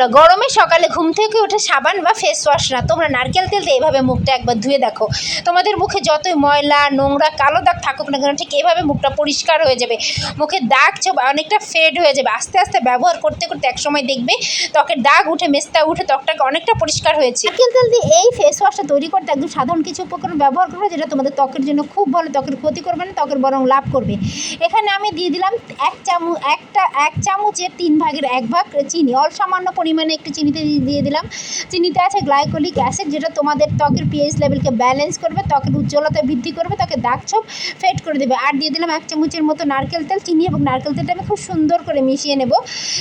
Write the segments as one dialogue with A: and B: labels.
A: বন্ধুরা, গরমে সকালে ঘুম থেকে উঠে সাবান বা ফেস ওয়াশ না। তোমরা নারকেল তেল দিয়ে এভাবে মুখটা একবার ধুয়ে দেখো। তোমাদের মুখে যতই ময়লা, নোংরা, কালো দাগ থাকুক না কেন, ঠিক এভাবে মুখটা পরিষ্কার হয়ে যাবে। মুখে দাগ ছোপ অনেকটা ফেড হয়ে যাবে। আস্তে আস্তে ব্যবহার করতে করতে একসময় দেখবে, ত্বকের দাগ উঠে, মেস্তা উঠে, ত্বকটাকে অনেকটা পরিষ্কার হয়েছে। নারকেল তেল দিয়ে এই ফেস ওয়াশটা তৈরি করতে একদম সাধারণ কিছু উপকরণ ব্যবহার করবে, যেটা তোমাদের ত্বকের জন্য খুব ভালো, ত্বকের ক্ষতি করবে না, ত্বকের বরং লাভ করবে। এখানে আমি দিয়ে দিলাম এক চামচ একটা এক চামচের তিন ভাগের এক ভাগ চিনি, অল্প সামান্য পরিমাণে একটু চিনিতে দিয়ে- দিলাম। চিনিতে আছে গ্লাইকোলিক অ্যাসিড যেটা তোমাদের ত্বকের পিএইচ লেভেলকে ব্যালেন্স করবে, ত্বকের উজ্জ্বলতা বৃদ্ধি করবে ত্বকের দাগ ছোপ ফেড করে দেবে। আর দিয়ে দিলাম এক চামচের মতো নারকেল তেল, চিনি এবং নারকেল তেলটা আমি খুব সুন্দর করে মিশিয়ে নেব।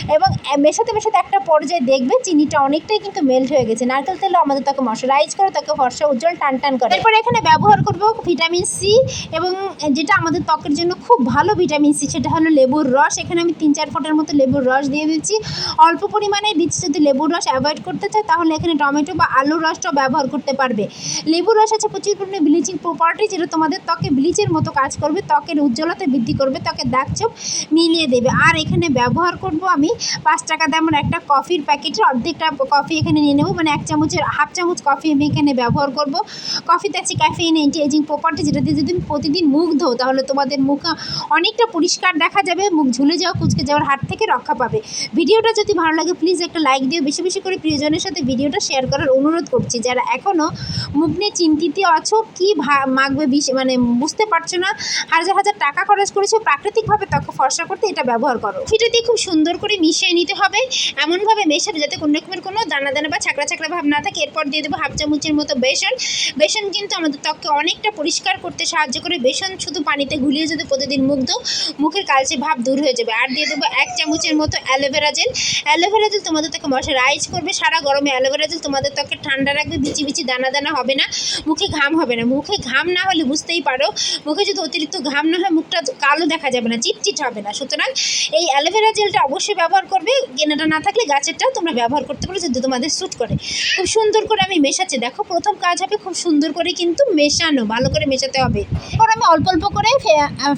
A: এবং মেশাতে মেশাতে একটা পর্যায়ে দেখবে চিনিটা অনেকটাই কিন্তু মেল্ট হয়ে গেছে। নারকেল তেলও আমাদের ত্বকে ময়শ্চারাইজ করে, ত্বকে ফর্সা, উজ্জ্বল টান টান করে। এরপর এখানে ব্যবহার করব ভিটামিন সি এবং যেটা আমাদের ত্বকের জন্য খুব ভালো ভিটামিন সি সেটা হলো লেবুর রস। এখানে আমি তিন চার ফোঁটার মতো লেবুর রস দিয়ে দিচ্ছি। অল্প পরিমাণে দিচ্ছি যদি লেবুর রস অ্যাভয়েড করতে চায় তাহলে এখানে টমেটো বা আলুর রসটাও ব্যবহার করতে পারবে। লেবুর রস আছে প্রচুর পরিমাণে ব্লিচিং প্রপার্টি যেটা তোমাদের ত্বকে ব্লিচের মতো কাজ করবে, ত্বকের উজ্জ্বলতা বৃদ্ধি করবে, ত্বকের ছোপ মিলিয়ে দেবে। আর এখানে ব্যবহার করব আমি পাঁচ টাকা দামের একটা কফির প্যাকেটের অর্ধেকটা কফি এখানে নিয়ে নেব। মানে এক চামচের, হাফ চামচ কফি আমি এখানে ব্যবহার করব। কফিতে আছে ক্যাফেইন অ্যান্টি এজিং প্রপার্টি যেটা দিয়ে যদি প্রতিদিন মুখ ধো তাহলে তোমাদের মুখ অনেকটা পরিষ্কার দেখা যাবে, মুখ ঝুলে যাওয়া কুচকে যাওয়ার হাত থেকে রক্ষা পাবে। ভিডিওটা যদি ভালো লাগে প্লিজ একটা লাইক দিও। বেশি বেশি করে প্রিয়জনের সাথে ভিডিওটা শেয়ার করার অনুরোধ করছি। যারা এখনও মুখ নিয়ে চিন্তিত আছো, কী বিষ মানে বুঝতে পারছ না, হাজার হাজার টাকা খরচ করেছ, প্রাকৃতিকভাবে ত্বকে ফর্সা করতে এটা ব্যবহার করো। দিয়ে খুব সুন্দর করে মিশিয়ে নিতে হবে। এমনভাবে মেশাবে যাতে কোনো রকমের কোনো দানা দানা বা ছাকড়া ছাকড়া ভাব না থাকে। এরপর দিয়ে দেবো হাফ চামচের মতো বেসন। বেসন কিন্তু আমাদের ত্বককে অনেকটা পরিষ্কার করতে সাহায্য করে। বেসন শুধু পানিতে গুলিয়ে যদি প্রতিদিন মুখ মুখের কালচে ভাব দূর হয়ে যাবে। আর দিয়ে দেবো এক চামচের মতো অ্যালোভেরা জেল। অ্যালোভেরা জেল তোমাদের ত্বকে ময়শ্চারাইজ করবে, সারা গরমে অ্যালোভেরা জেল তোমাদের ত্বকে ঠান্ডা রাখবে, বিচি বিচি দানা দানা হবে না, মুখে ঘাম হবে না। মুখে ঘাম না হলে বুঝতেই পারো, মুখে যদি অতিরিক্ত ঘাম না হয় মুখটা কালো দেখা যাবে না চিটচিট হবে না। সুতরাং এই অ্যালোভেরা জেলটা অবশ্যই ব্যবহার করবে কেনাটা না থাকলে গাছেরটাও তোমরা ব্যবহার করতে পারো, যদি তোমাদের স্যুট করে। খুব সুন্দর করে আমি মেশাচ্ছি। দেখো, প্রথম কাজ হবে খুব সুন্দর করে কিন্তু মেশানো, ভালো করে মেশাতে হবে। এরপর আমি অল্প অল্প করে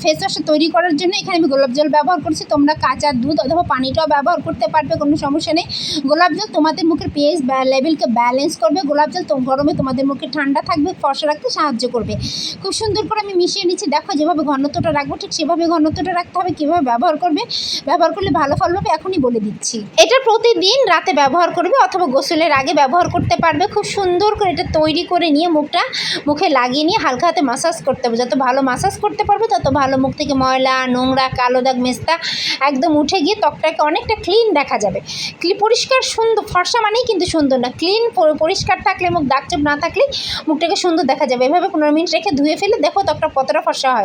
A: ফেস ওয়াশটা তৈরি করার জন্য এখানে আমি গোলাপ জল ব্যবহার করছি, তোমরা কাঁচা দুধ অথবা পানিটাও ব্যবহার করতে পারবে, কোনো সমস্যা নেই। গোলাপ জল তোমাদের মুখের পিএইচ লেভেলকে ব্যালেন্স করবে। গোলাপ জল গরমে তোমাদের মুখে ঠান্ডা থাকবে, ফর্সা রাখতে সাহায্য করবে। খুব সুন্দর করে আমি মিশিয়ে নিচ্ছি। দেখো যেভাবে ঘনত্বটা রাখব, ঠিক সেভাবে ঘনত্বটা রাখতে হবে। কীভাবে ব্যবহার করবে? ব্যবহার করলে ভালো ফল পাবে এখনই বলে দিচ্ছি। এটা প্রতিদিন রাতে ব্যবহার করবে অথবা গোসলের আগে ব্যবহার করতে পারবে। খুব সুন্দর করে এটা তৈরি করে নিয়ে মুখটা মুখে লাগিয়ে নিয়ে হালকা হাতে মাসাজ করতে হবে। যত ভালো মাসাজ করতে পারবে, তত ভালো মুখ থেকে ময়লা, নোংরা, কালো দাগ, মেস্তা একদম উঠে গিয়ে ত্বকটাকে অনেকটা ক্লিন দেখা যাবে। পরিষ্কার সুন্দর, ফর্সা মানেই কিন্তু সুন্দর না। ক্লিন পরিষ্কার থাকলে, মুখ দাগ চোপ না থাকলে মুখটাকে সুন্দর দেখা যাবে। এভাবে পনেরো মিনিট রেখে ধুয়ে ফেলে দেখো ত্বকটা কতটা ফর্সা হয়।